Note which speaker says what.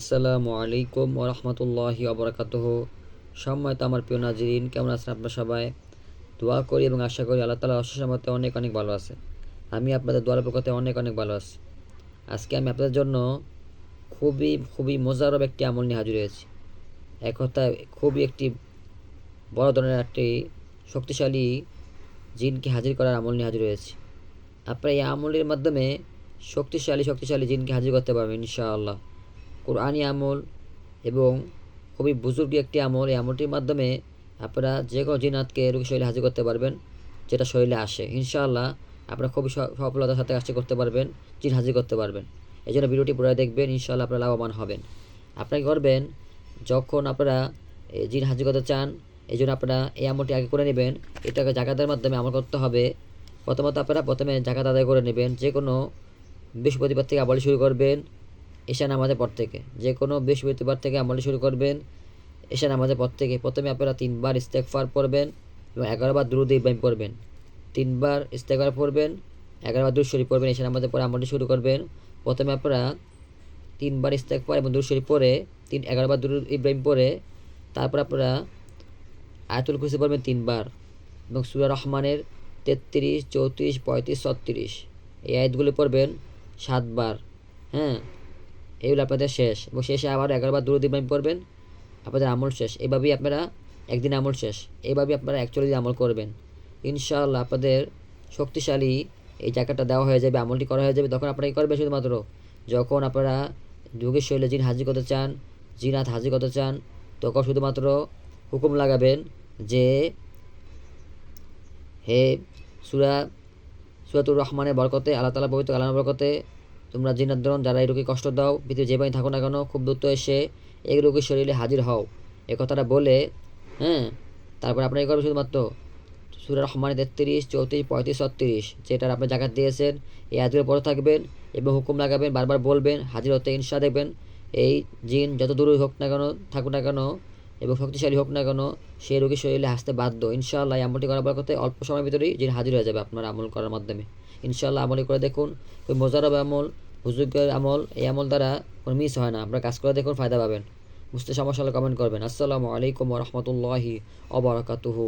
Speaker 1: আসসালামু আলাইকুম ওরহমতুল্লাহি অবরাকাতহ সম্মানিত আমার প্রিয় নাজরিন, কেমন আছেন আপনার সবাই? দোয়া করি এবং আশা করি আল্লাহ তালা অসম্মতে অনেক অনেক ভালো আছে। আমি আপনাদের দোয়ার প্রকতে অনেক অনেক ভালো আছি। আজকে আমি আপনাদের জন্য খুবই খুবই মজারব একটি আমল নিয়ে হাজির হয়েছি। এক কথায় খুবই একটি বড় ধরনের একটি শক্তিশালী জিনকে হাজির করার আমল নিয়ে হাজির হয়েছি। আপনারা এই আমলের মাধ্যমে শক্তিশালী শক্তিশালী জিনকে হাজির করতে পারবেন ইনশাআল্লাহ। কোরআনি আমল এবং খুবই বুজুর্গ একটি আমল, এই আমলটির মাধ্যমে আপনারা যে কোনো জিনাতকে রোগী শৈলে হাজির করতে পারবেন, যেটা শরীরে আসে। ইনশাআল্লাহ আপনারা খুবই সফলতার সাথে কাজটি করতে পারবেন, জিন হাজির করতে পারবেন। এই জন্য ভিডিওটি পুরো দেখবেন, ইনশাআল্লাহ আপনারা লাভবান হবেন। আপনারা করবেন, যখন আপনারা জিন হাজির করতে চান এই জন্য আপনারা এই আমলটি আগে করে নেবেন, এটাকে জাকাতের মাধ্যমে আমল করতে হবে। প্রথমত আপনারা প্রথমে জাকাত আদায় করে নেবেন যে কোনো বৃহস্পতিবার থেকে আমল শুরু করবেন ঈশা নামাজের পর থেকে। যে কোনো বৃহস্পতিবার থেকে আমল শুরু করবেন ঈশা নামাজের পর থেকে। প্রথমে আপনারা তিনবার ইস্তেকফার পড়বেন এবং এগারোবার দুরুদ ইব্রাহিম পড়বেন। তিনবার ইস্তেকবার পড়বেন, এগারোবার দুরুদ শরীফ পড়বেন ঈশা নামাজের পরে আমলটি শুরু করবেন। প্রথমে আপনারা তিনবার ইস্তেকফার এবং দুরুদ শরীফ পরে তিন, এগারোবার দুরুদ ইব্রাহিম পরে তারপর আপনারা আয়াতুল কুরসি পড়বেন তিনবার এবং সুরা রহমানের তেত্রিশ, চৌত্রিশ, পঁয়ত্রিশ, ছত্রিশ। এই আয়াতগুলি পড়বেন সাতবার হ্যাঁ? এগুলো আপনাদের শেষ। এবং শেষে আবার এগারোবার দূর ইব্রাহিম করবেন আপনাদের আমল শেষ। এভাবেই আপনারা একদিন আমল শেষ। এইভাবেই আপনারা দিন আমল করবেন। ইনশাআল্লাহ আপনাদের শক্তিশালী এই জায়গাটা দেওয়া হয়ে যাবে, আমলটি করা হয়ে যাবে। তখন আপনারা কী করবেন শুধুমাত্র? যখন আপনারা যুগের শৈলে জিন হাজির করতে চান, জিনাত হাজির করতে চান, তখন শুধুমাত্র হুকুম লাগাবেন যে, হে সুরা, সুরাতুর রহমানের বরকতে, আল্লাহ তালা পবিত্র আল্লাহ বরকতে তোমরা জিনাদ্দরণ যারা এই রোগী কষ্ট দাও পৃথিবী যে বাড়ি থাকো না কেন, খুব দ্রুত এসে এই রোগীর শরীরে হাজির হও। এ কথাটা বলে হ্যাঁ তারপর আপনার কী করবেন শুধুমাত্র সুরা রহমানের তেত্রিশ, চৌত্রিশ, পঁয়ত্রিশ, ছত্রিশ, যেটার আপনি জাকাত দিয়েছেন, এই আজকের পরে থাকবেন, এবং হুকুম লাগাবেন, বারবার বলবেন, হাজির হতে ইনশা দেখবেন এই জিন যত দূরই হোক না কেন, থাকুক না কেন, এবং শক্তিশালী হোক না কেন সেই রোগীর শরীরে হাসতে বাধ্য। ইনশাআল্লাহ এই আমলটি করার করতে অল্প সময়ের ভিতরেই জিন হাজির হয়ে যাবে আপনার আমল করার মাধ্যমে। ইনশাআল্লাহ আমলি করে দেখুন ওই মোজারব আমল। হুজুগের আমল, এই আমল দ্বারা কোনো মিস হয় না। আপনারা কাজ করে দেখুন ফায়দা পাবেন। বুঝতে সমস্যা হলে কমেন্ট করবেন। আসসালামু আলাইকুম রহমতুল্লাহি অবরাকাতুহু